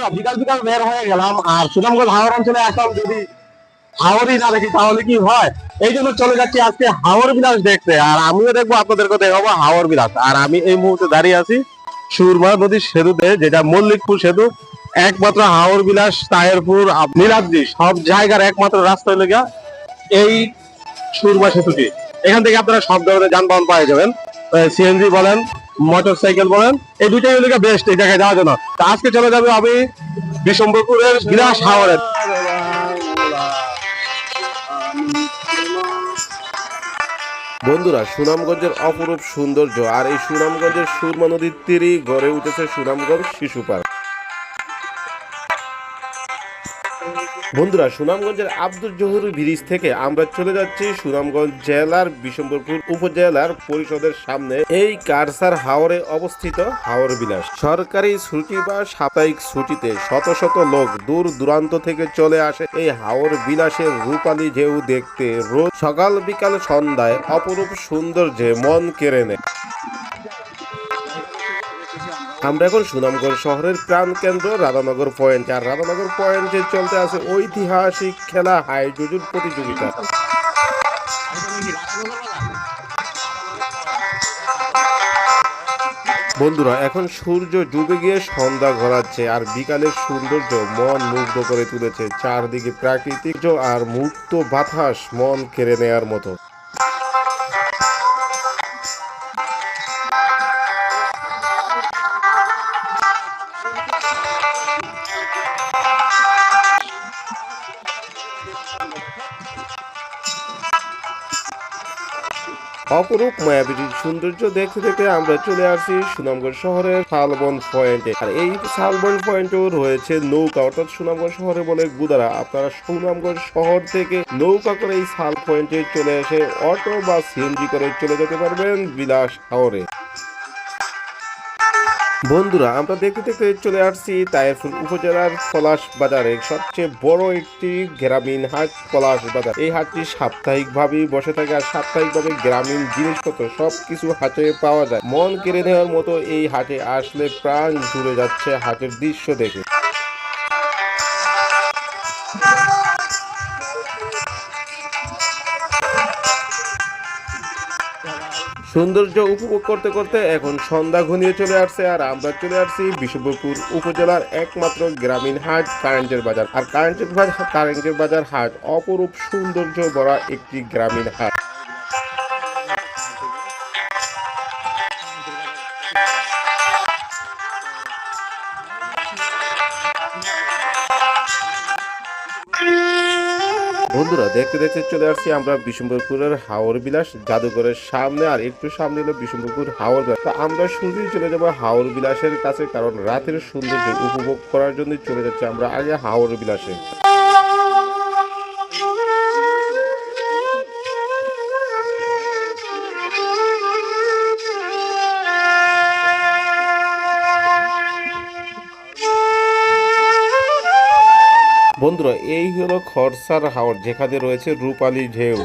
বন্ধুরা বিকাল বিকাল বের হয়ে গেলাম, আর সুনামগঞ্জ হাওড় অঞ্চলে আসলাম যদি হাওড়ই না দেখি তাহলে কি হয়? এই জন্য চলে যাচ্ছি আজকে হাওড় বিলাস দেখতে, আর আমিও দেখব আপনাদেরকে দেখাবো হাওড় বিলাস। আর আমি এই মুহূর্তে দাঁড়িয়ে আছি সুরমা নদীর সেতুতে, যেটা মল্লিকপুর সেতু, একমাত্র হাওড় বিলাস, তাহেরপুর আপ- নীলাদ্রি সব জায়গার একমাত্র রাস্তা হলো এই সুরমা সেতুটি। এখান থেকে আপনারা সব ধরনের যানবাহন পাওয়া যাবেন। সিএনজি বলেন মোটর সাইকেল বলেন, এই দুইটাই হলো বেস্ট এই জায়গায় যাওয়ার জন্য। আজকে চলে যাবে আমি বিশম্বরপুরের বিলাস হাওড়ে বন্ধুরা, সুনামগঞ্জের অপরূপ সৌন্দর্য আর এই সুনামগঞ্জের সুরমা নদীর তীরেই গড়ে উঠেছে সুনামগঞ্জ শিশু পার্ক। বন্ধুরা, সুনামগঞ্জের আব্দুল জহুর ব্রিজ থেকে আমরা চলে যাচ্ছি সুনামগঞ্জ জেলার বিশম্বরপুর উপজেলার পরিষদের সামনে। এই কারসার হাওরে অবস্থিত হাওর বিলাস। সরকারি ছুটি বা সাপ্তাহিক ছুটিতে শত শত লোক দূর দূরান্ত থেকে চলে আসে এই হাওর বিলাসের রূপালী ঢেউ দেখতে। রোজ সকাল বিকাল সন্ধ্যায় অপরূপ সৌন্দর্যে মন কেড়ে নেয়। আমরা এখন সুনামগঞ্জ শহরের প্রাণ কেন্দ্র রাধানগর পয়েন্ট। আর রাধানগর পয়েন্টে চলতে আছে ঐতিহাসিক খেলা, হাই জুজুর প্রতিযোগিতা। বন্ধুরা, এখন সূর্য ডুবে গিয়ে সন্ধ্যা ঘোরাচ্ছে, আর বিকালের সৌন্দর্য মন মুগ্ধ করে তুলেছে। চারদিকে প্রাকৃতিক আর মুক্ত বাতাস মন কেড়ে নেয়ার মতো। অপরূপ মায়াবীর সৌন্দর্য দেখতে দেখতে আমরা চলে আসি সুনামগঞ্জ শহরের শালবন পয়েন্টে। আর এই শালবন পয়েন্টেও রয়েছে নৌকা, অর্থাৎ সুনামগঞ্জ শহরে বলে গুদারা। আপনারা সুনামগঞ্জ শহর থেকে নৌকা করে এই শাল পয়েন্টে চলে এসে অটো বা সিএনজি করে চলে যেতে পারবেন বিলাস হাওরে বন্ধুরা, আমরা দেখতে দেখতে চলে আসছি তায়েরপুর উপজেলার পলাশ বাজারে সবচেয়ে বড় একটি গ্রামীণ হাট, পলাশ বাজার। এই হাটটি সাপ্তাহিকভাবেই বসে থাকে আর সাপ্তাহিকভাবে গ্রামীণ জিনিসপত্র সব কিছু হাটে পাওয়া যায়। মন কেড়ে নেওয়ার মতো এই হাটে আসলে প্রাণ জুড়ে যাচ্ছে হাটের দৃশ্য দেখে। সৌন্দর্য উপভোগ করতে করতে এখন সন্ধ্যা ঘনিয়ে চলে আসছে আর আমরা চলে আসছি বিশ্বপুর উপজেলার একমাত্র গ্রামীণ হাট, কারেন্টের বাজার। আর কারেন্টের বাজার কারেন্টের বাজার হাট অপরূপ সৌন্দর্য ভরা একটি গ্রামীণ হাট। বন্ধুরা, দেখতে দেখতে চলে আসছি আমরা বিশম্বরপুরের হাওর বিলাস জাদুঘরের সামনে, আর একটু সামনে হলো বিশম্বরপুর হাওর বিলাস। তো আমরা শুধুই চলে যাব হাওর বিলাসের কাছে, কারণ রাতের সৌন্দর্য উপভোগ করার জন্য চলে যাচ্ছে আমরা আগে হাওর বিলাসে। বন্ধুরা এই হলো খরসার হাওর যেখানে রয়েছে রূপালী ঢেউ।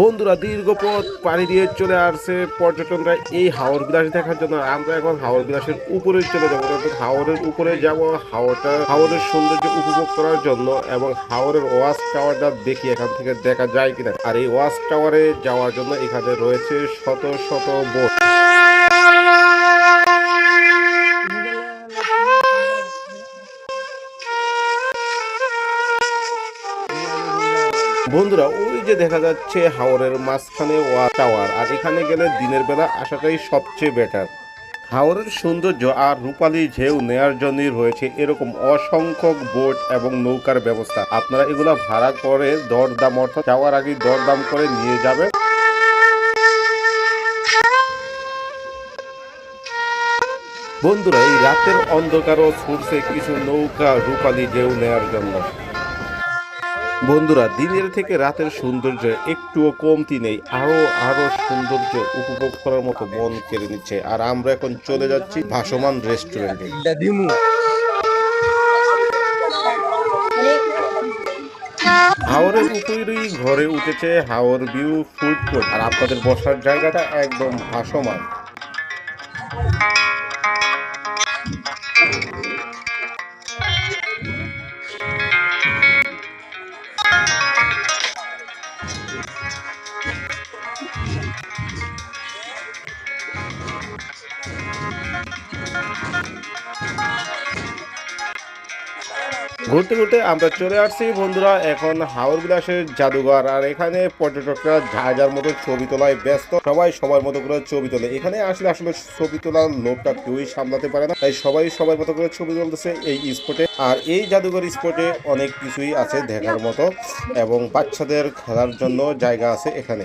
বন্ধুরা, দীর্ঘ পথ পাড়ি দিয়ে চলে আসছে পর্যটকরা এই হাওর বিলাস দেখার জন্য। আমরা এখন হাওর বিলাসের উপরে চলে যাব। অর্থাৎ হাওরের উপরে যাব, হাওরটা, হাওরের সৌন্দর্য উপভোগ করার জন্য এবং হাওরের ওয়াচ টাওয়ারটা দেখি এখান থেকে দেখা যায় কিনা। আর এই ওয়াচ টাওয়ারে যাওয়ার জন্য এখানে রয়েছে শত শত বোট। বন্ধুরা, ওই যে দেখা যাচ্ছে হাওরের মাঝখানে ওয়া টাওয়ার, আর এখানে গেলে দিনের বেলা আসাটাই সবচেয়ে বেটার হাওরের সৌন্দর্য আর রূপালী ঢেউ নেয়ার জন্যই রয়েছে এরকম অসংখ্য বোট এবং নৌকার ব্যবস্থা। আপনারা এগুলা ভাড়া করে দরদাম, অর্থাৎ যাওয়ার আগে দরদাম করে নিয়ে যাবেন। বন্ধুরা, এই রাতের অন্ধকারও ছুটছে কিছু নৌকা রূপালী ঢেউ নেয়ার জন্য। বন্ধুরা দিনের থেকে রাতের সৌন্দর্য একটুও কমতি নেই। আরও আরও সৌন্দর্য উপভোগ করার মতো মন কেড়ে নিচ্ছে। আর আমরা এখন চলে যাচ্ছি ভাসমান রেস্টুরেন্টে। হাওরের উপরেই ঘরে উঠেছে হাওর ভিউ ফুড কোর্ট। আর আপনাদের বসার জায়গাটা একদম ভাসমান। ঘুরতে ঘুরতে আমরা চলে আসছি, বন্ধুরা। এখন হাওর বিলাসের জাদুঘর, আর এখানে পর্যটকরা যার মতো ছবি তোলায় ব্যস্ত। সবাই সবার মতো করে ছবি তোলে। এখানে আসলে আসলে ছবি তোলার লোকটা কেউই সামলাতে পারে না, তাই সবাই সবার মতো করে ছবি তুলতেছে এই স্পটে। আর এই জাদুঘর স্পটে অনেক কিছুই আছে দেখার মতো, এবং বাচ্চাদের খেলার জন্য জায়গা আছে এখানে।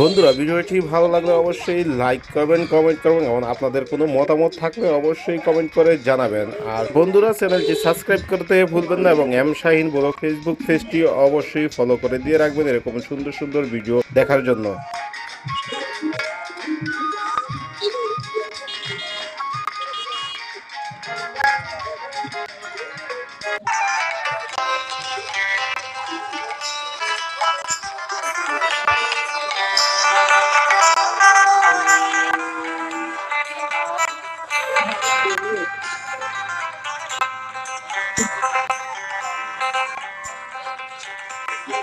বন্ধুরা, ভিডিওটি ভালো লাগলে অবশ্যই লাইক করবেন কমেন্ট করবেন, এবং আপনাদের কোনো মতামত থাকলে অবশ্যই কমেন্ট করে জানাবেন। আর বন্ধুরা, চ্যানেলটি সাবস্ক্রাইব করতে ভুলবেন না, এবং এম শাহিন বলো ফেসবুক পেজটি অবশ্যই ফলো করে দিয়ে রাখবেন এরকম সুন্দর সুন্দর ভিডিও দেখার জন্য।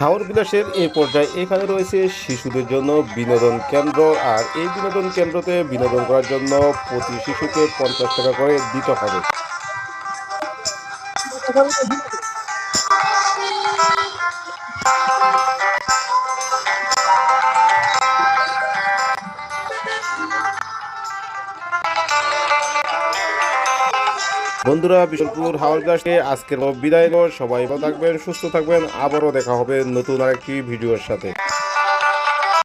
হাওর বিলাসের এই পর্যায়ে এখানে রয়েছে শিশুদের জন্য বিনোদন কেন্দ্র, আর এই বিনোদন কেন্দ্রতে বিনোদন করার জন্য প্রতি শিশুকে পঞ্চাশ টাকা করে দিতে হবে। বন্ধুরা, বিশালপুর হাওড় গাছকে আজকের বিদায় সবাই ভালো থাকবেন, সুস্থ থাকবেন। আবারও দেখা হবে নতুন আরেকটি ভিডিওর সাথে।